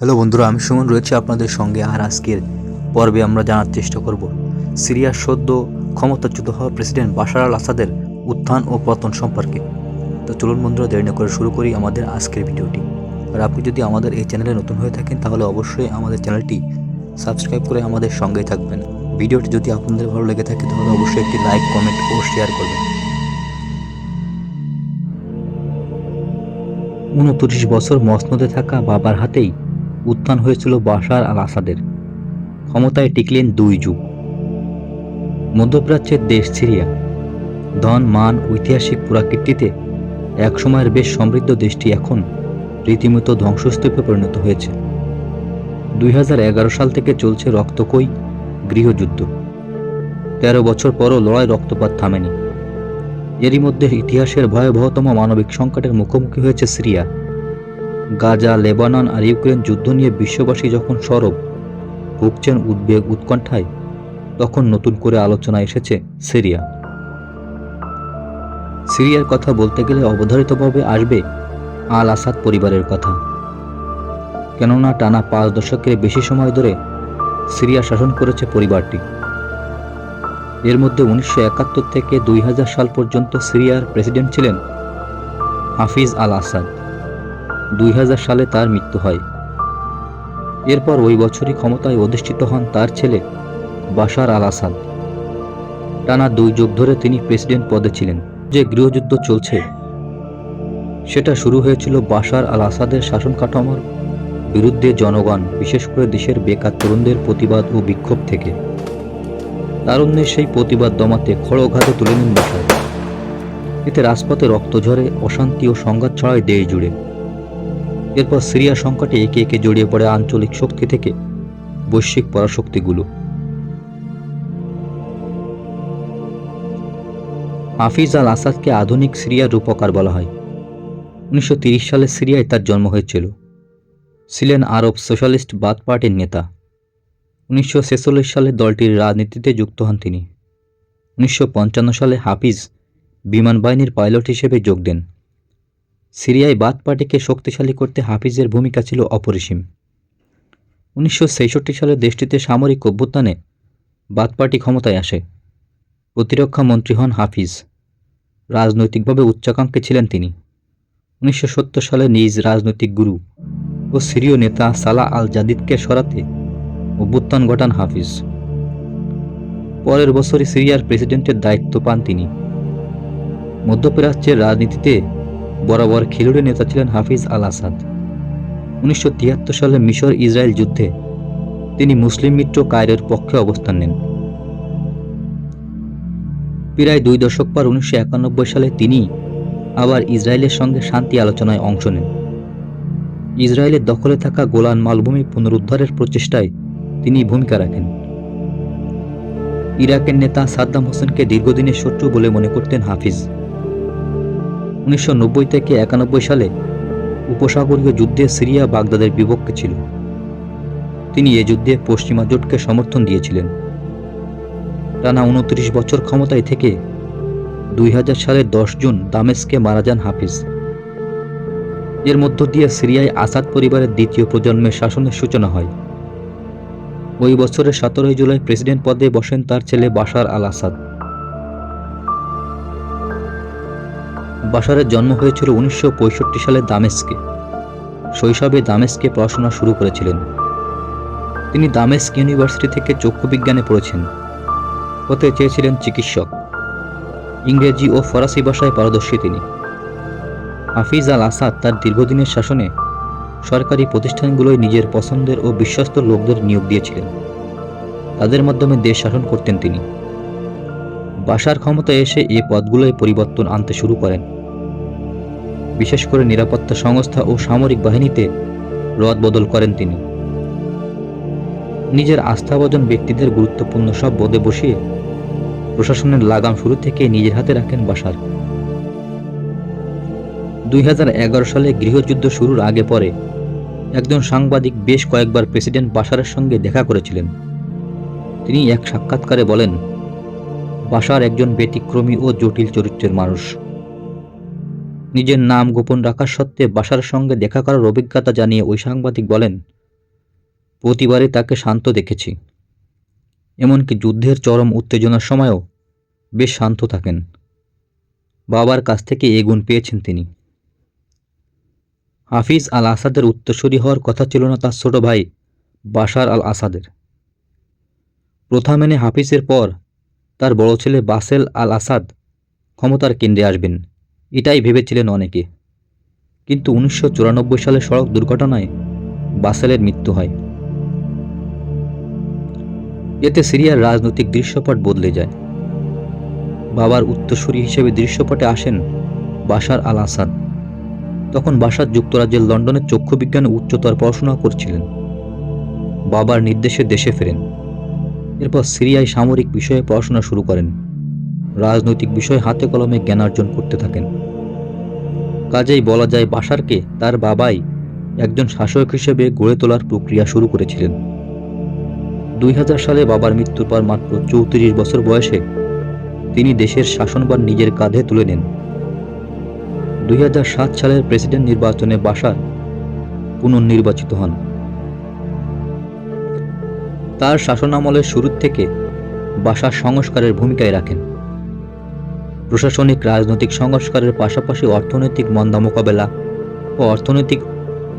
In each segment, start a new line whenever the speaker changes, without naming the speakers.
Hello বন্ধুরা, আমি সুমন রয়েছে আপনাদের সঙ্গে আর আজকের পর্বে আমরা জানার চেষ্টা করব। সিরিয়ার সদ্য ক্ষমতাচ্যুত হওয়া প্রেসিডেন্ট বাশার আল আসাদের উত্থান ও পতন সম্পর্কে। তো চলুন বন্ধুরা, দেরি না করে শুরু করি আমাদের আজকের ভিডিওটি। আর আপনি যদি আমাদের এই চ্যানেলে নতুন হয়ে থাকেন, তাহলে অবশ্যই আমাদের চ্যানেলটি সাবস্ক্রাইব করে আমাদের সঙ্গেই থাকবেন। ভিডিওটি যদি আপনাদের ভালো লেগে থাকে, তাহলে অবশ্যই একটি লাইক, কমেন্ট ও শেয়ার করবেন। উনত্রিশ বছর মসনদে থাকা বাবার হাতেই উত্থান হয়েছিল বাশার আল আসাদের। ক্ষমতায় টিকলেন দুই যুগ। মধ্যপ্রাচ্যের দেশ সিরিয়া। ধন, মান, ঐতিহাসিক পুরাকীর্তিতে একসময়ের বেশ সমৃদ্ধ দেশটি এখন রীতিমতো ধ্বংসস্তূপে পরিণত হয়েছে। দুই হাজার এগারো সাল থেকে চলছে রক্তকই গৃহযুদ্ধ। তেরো বছর পরও লড়াই রক্তপাত থামেনি। এরই মধ্যে ইতিহাসের ভয়াবহতম মানবিক সংকটের মুখোমুখি হয়েছে সিরিয়া। গাজা, লেবানন আর ইউক্রেন যুদ্ধ নিয়ে বিশ্ববাসী যখন সরব, ভুগছেন উদ্বেগ উৎকণ্ঠায়, তখন নতুন করে আলোচনা এসেছে সিরিয়া। সিরিয়ার কথা বলতে গেলে অবধারিতভাবে আসবে আল আসাদ পরিবারের কথা। কেননা টানা পাঁচ দশকের বেশি সময় ধরে সিরিয়া শাসন করেছে পরিবারটি। এর মধ্যে উনিশশো একাত্তর থেকে দুই হাজার সাল পর্যন্ত সিরিয়ার প্রেসিডেন্ট ছিলেন হাফিজ আল আসাদ দুই হাজার সালে তার মৃত্যু হয়। এরপর ওই বছরই ক্ষমতায় অধিষ্ঠিত হন তার ছেলে বাশার আল আসাদ টানা দুই যুগ ধরে তিনি প্রেসিডেন্ট পদে ছিলেন। যে গৃহযুদ্ধ চলছে, সেটা শুরু হয়েছিল বাশার আল আসাদের শাসন কাঠামোর বিরুদ্ধে জনগণ, বিশেষ করে দেশের বেকার তরুণদের প্রতিবাদ ও বিক্ষোভ থেকে। তারুণ্যের সেই প্রতিবাদ দমাতে খড়ঘাতে তুলে নেন বাশার। এতে রাজপথে রক্ত ঝরে, অশান্তি ও সংঘাত ছড়ায় দেশ জুড়ে এরপর সিরিয়া সংকটে একে একে জড়িয়ে পড়ে আঞ্চলিক শক্তি থেকে বৈশ্বিক পরাশক্তিগুলো। হাফিজ আল আসাদকে আধুনিক সিরিয়ার রূপকার বলা হয়। উনিশশো সালে সিরিয়ায় তার জন্ম হয়েছিল। ছিলেন আরব সোশ্যালিস্ট বাদ পার্টির নেতা। উনিশশো ছেচল্লিশ সালে দলটির রাজনীতিতে যুক্ত হন তিনি। উনিশশো পঞ্চান্ন সালে হাফিজ বিমান বাহিনীর পাইলট হিসেবে যোগ দেন। সিরিয়ায় বাদ পার্টিকে শক্তিশালী করতে হাফিজের ভূমিকা ছিল অপরিসীম। উনিশশো ছেষট্টি সালে দেশটিতে সামরিক অভ্যুত্থানে বাদ পার্টি ক্ষমতায় আসে। প্রতিরক্ষা মন্ত্রী হন হাফিজ। রাজনৈতিকভাবে উচ্চাকাঙ্ক্ষী ছিলেন তিনি। উনিশশো সত্তর সালে নিজ রাজনৈতিক গুরু ও সিরীয় নেতা সালা আল জাদিদকে সরাতে অভ্যুত্থান ঘটান হাফিজ। পরের বছরই সিরিয়ার প্রেসিডেন্টের দায়িত্ব পান তিনি। মধ্যপ্রাচ্যের রাজনীতিতে বরাবর খিলুড়ি নেতা ছিলেন হাফিজ আল আসাদ উনিশশো তিয়াত্তর সালে মিশর ইসরায়েল যুদ্ধে তিনি মুসলিম মিত্র কায়রের পক্ষে অবস্থান নেন। প্রায় দুই দশক পর উনিশশো সালে তিনি আবার ইসরায়েলের সঙ্গে শান্তি আলোচনায় অংশ নেন। ইসরায়েলের দখলে থাকা গোলান মালভূমি পুনরুদ্ধারের প্রচেষ্টায় তিনি ভূমিকা রাখেন। ইরাকের নেতা সাদ্দাম হোসেনকে দীর্ঘদিনের শত্রু বলে মনে করতেন হাফিজ। উনিশশো নব্বই থেকে একানব্বই সালে উপসাগরীয় যুদ্ধে সিরিয়া বাগদাদের বিপক্ষে ছিল। তিনি এ যুদ্ধে পশ্চিমা জোটকে সমর্থন দিয়েছিলেন। টানা উনত্রিশ বছর ক্ষমতায় থেকে দুই হাজার সালের দশ জুন দামেস্কে মারা যান হাফিজ। এর মধ্য দিয়ে সিরিয়ায় আসাদ পরিবারের দ্বিতীয় প্রজন্মের শাসনের সূচনা হয়। ওই বছরের সতেরোই জুলাই প্রেসিডেন্ট পদে বসেন তার ছেলে বাশার আল আসাদ বাশারের জন্ম হয়েছিল উনিশশো পঁয়ষট্টি সালে দামেস্কে। শৈশবে দামেস্কে পড়াশোনা শুরু করেছিলেন। তিনি দামেস্ক ইউনিভার্সিটি থেকে চক্ষু বিজ্ঞানে পড়েছেন। হতে চেয়েছিলেন চিকিৎসক। ইংরেজি ও ফরাসি ভাষায় পারদর্শী তিনি। হাফিজ আল আসাদ তার দীর্ঘদিনের শাসনে সরকারি প্রতিষ্ঠানগুলোয় নিজের পছন্দের ও বিশ্বস্ত লোকদের নিয়োগ দিয়েছিলেন। তাদের মাধ্যমে দেশ শাসন করতেন তিনি। বাসার ক্ষমতায় এসে এ পদগুলোয় পরিবর্তন আনতে শুরু করেন। বিশেষ করে নিরাপত্তা সংস্থা ও সামরিক বাহিনীতে রদবদল করেন তিনি। নিজের আস্থাভাজন ব্যক্তিদের গুরুত্বপূর্ণ সব পদে বসিয়ে প্রশাসনের লাগাম শুরু থেকে নিজের হাতে রাখেন বাসার দুই হাজার এগারো সালে গৃহযুদ্ধ শুরুর আগে পরে একজন সাংবাদিক বেশ কয়েকবার প্রেসিডেন্ট বাশারের সঙ্গে দেখা করেছিলেন। তিনি এক সাক্ষাৎকারে বলেন, বাশার একজন ব্যতিক্রমী ও জটিল চরিত্রের মানুষ। নিজের নাম গোপন রাখার সত্ত্বে বাসার সঙ্গে দেখা করার অভিজ্ঞতা জানিয়ে ওই সাংবাদিক বলেন, প্রতিবারই তাকে শান্ত দেখেছি। এমনকি যুদ্ধের চরম উত্তেজনার সময়ও বেশ শান্ত থাকেন। বাবার কাছ থেকে এ গুণ পেয়েছেন তিনি। হাফিজ আল আসাদের উত্তরসূরি হওয়ার কথা ছিল না তার ছোট ভাই বাশার আল আসাদের প্রথা মেনে হাফিজের পর তার বড় ছেলে বাসেল আল আসাদ ক্ষমতার কেন্দ্রে আসবেন। এটাই ভেবেছিলেন অনেকে। কিন্তু উনিশশো চুরানব্বই সালে সড়ক দুর্ঘটনায় বাসেলের মৃত্যু হয়। এতে সিরিয়ার রাজনৈতিক দৃশ্যপট বদলে যায়। বাবার উত্তরসূরি হিসেবে দৃশ্যপটে আসেন বাশার আল আসাদ। তখন বাসার যুক্তরাজ্যের লন্ডনের চক্ষু বিজ্ঞানে উচ্চতর পড়াশোনা করছিলেন। বাবার নির্দেশে দেশে ফেরেন। এরপর সিরিয়ায় সামরিক বিষয়ে পড়াশোনা শুরু করেন। রাজনৈতিক বিষয়ে হাতে কলমে জ্ঞানার্জন করতে থাকেন। কাজেই বলা যায় বাসারকে তার বাবাই একজন শাসক হিসেবে গড়ে তোলার প্রক্রিয়া শুরু করেছিলেন। দুই হাজার সালে বাবার মৃত্যুর পর মাত্র চৌত্রিশ বছর বয়সে তিনি দেশের শাসনভার নিজের কাঁধে তুলে নেন। দুই হাজার সাত সালের প্রেসিডেন্ট নির্বাচনে বাসার পুনর্নির্বাচিত হন। তার শাসনামলের শুরুর থেকে বাসার সংস্কারের ভূমিকায় রাখেন। প্রশাসনিক, রাজনৈতিক, সংস্কারের পাশাপাশি অর্থনৈতিক মন্দা মোকাবেলা ও অর্থনৈতিক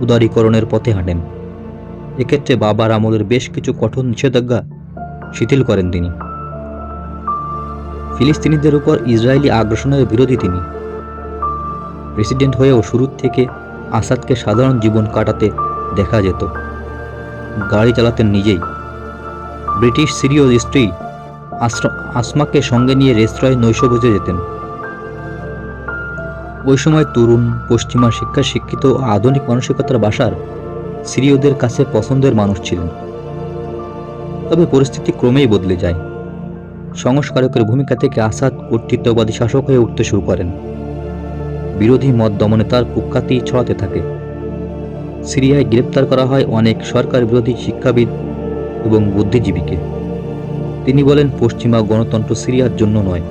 উদারীকরণের পথে হাঁটেন। এক্ষেত্রে বাবার আমলের বেশ কিছু কঠোর নিষেধাজ্ঞা শিথিল করেন তিনি। ফিলিস্তিনিদের উপর ইসরায়েলি আগ্রাসনের বিরোধী তিনি। প্রেসিডেন্ট হয়েও শুরুর থেকে আসাদকে সাধারণ জীবন কাটাতে দেখা যেত। গাড়ি চালাতেন নিজেই। ব্রিটিশ সিরীয় স্ত্রী আসমাকে সঙ্গে নিয়ে রেস্তোরাঁয় নৈশভোজে যেতেন। ওই সময় তরুণ, পশ্চিমা শিক্ষা শিক্ষিত ও আধুনিক মানসিকতার বাসার সিরীয়দের কাছে পছন্দের মানুষ ছিলেন। তবে পরিস্থিতি ক্রমেই বদলে যায়। সংস্কারকের ভূমিকা থেকে আসাদ কর্তৃত্ববাদী শাসক হয়ে উঠতে শুরু করেন। বিরোধী মত দমনে তার কুখ্যাতি ছড়াতে থাকে। সিরিয়ায় গ্রেপ্তার করা হয় অনেক সরকার বিরোধী শিক্ষাবিদ এবং বুদ্ধিজীবীকে। তিনি বলেন, পশ্চিমা গণতন্ত্র সিরিয়ার জন্য নয়।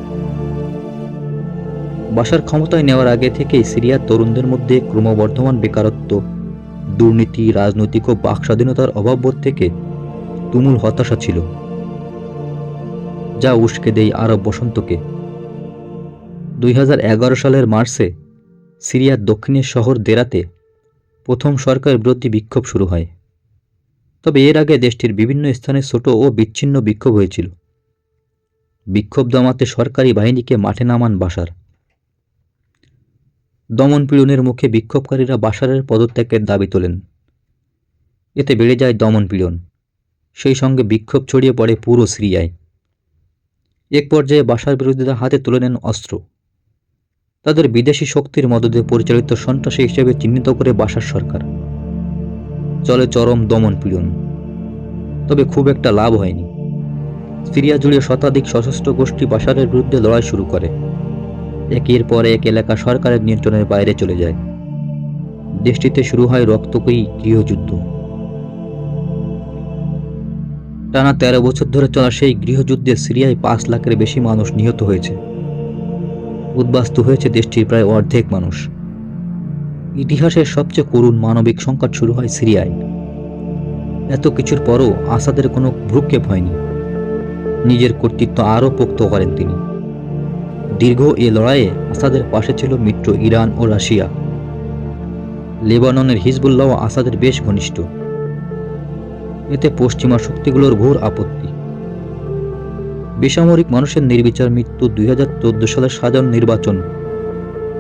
বাসার ক্ষমতায় নেওয়ার আগে থেকেই সিরিয়ার তরুণদের মধ্যে ক্রমবর্ধমান বেকারত্ব, দুর্নীতি, রাজনৈতিক ও বাক স্বাধীনতার অভাববোধ থেকে তুমুল হতাশা ছিল। যা উস্কে দেয় আরব বসন্তকে। দুই হাজার এগারো সালের মার্চে সিরিয়ার দক্ষিণের শহর দেরাতে প্রথম সরকার বিরোধী বিক্ষোভ শুরু হয়। তবে এর আগে দেশটির বিভিন্ন স্থানে ছোট ও বিচ্ছিন্ন বিক্ষোভ হয়েছিল। বিক্ষোভ দমাতে সরকারি বাহিনীকে মাঠে নামান বাসার। দমনপীড়নের মুখে বিক্ষোভকারীরা বাসারের পদত্যাগের দাবি তোলেন। এতে বেড়ে যায় দমনপীড়ন সেই সঙ্গে বিক্ষোভ ছড়িয়ে পড়ে পুরো সিরিয়ায়। এক পর্যায়ে বাসার বিরোধীরা হাতে তুলে নেন অস্ত্র। তাদের বিদেশি শক্তির মদদে পরিচালিত সন্ত্রাসী হিসেবে চিহ্নিত করে বাসার সরকার। চলে চরম দমন পীড়ন। তবে খুব একটা লাভ হয়নি। সিরিয়া জুড়ে শতাধিক সশস্ত্র গোষ্ঠী বাসারের বিরুদ্ধে লড়াই শুরু করে। একের পর এক এলাকা সরকারের নিয়ন্ত্রণের বাইরে চলে যায়। দেশটিতে শুরু হয় রক্তকয়ী গৃহযুদ্ধ। টানা তেরো বছর ধরে চলা সেই গৃহযুদ্ধে সিরিয়ায় পাঁচ লাখের বেশি মানুষ নিহত হয়েছে। উদ্বাস্তু হয়েছে দেশটির প্রায় অর্ধেক মানুষ। ইতিহাসের সবচেয়ে করুণ মানবিক সংকট শুরু হয় সিরিয়ায়। এত কিছুর পরও আসাদের কোনো ভ্রুক্ষেপ হয়নি। নিজের কর্তৃত্ব আরও পোক্ত করেন তিনি। দীর্ঘ এ লড়াইয়ে আসাদের পাশে ছিল মিত্র ইরান ও রাশিয়া। লেবাননের হিজবুল্লাহ আসাদের বেশ ঘনিষ্ঠ। এতে পশ্চিমা শক্তিগুলোর ঘোর আপত্তি। বেসামরিক মানুষের নির্বিচার মৃত্যু দুই হাজার চোদ্দ সালের সাধারণ নির্বাচন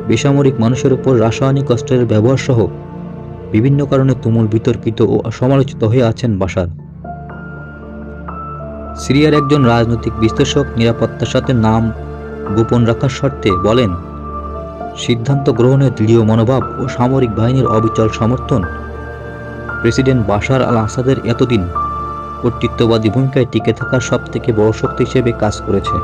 বেসামরিক মানুষের উপর রাসায়নিক অস্ত্রের ব্যবহার সহ বিভিন্ন কারণে তুমুল বিতর্কিত ও সমালোচিত হয়ে আছেন বাশার। সিরিয়ার একজন রাজনৈতিক বিশ্লেষক নিরাপত্তার সাথে নাম গোপন রাখার শর্তে বলেন, সিদ্ধান্ত গ্রহণের দৃঢ় মনোভাব ও সামরিক বাহিনীর অবিচল সমর্থন। প্রেসিডেন্ট বাশার আল আসাদের এতদিন কর্তৃত্ববাদী ভূমিকায় টিকে থাকার সবথেকে বড় শক্তি হিসেবে কাজ করেছে।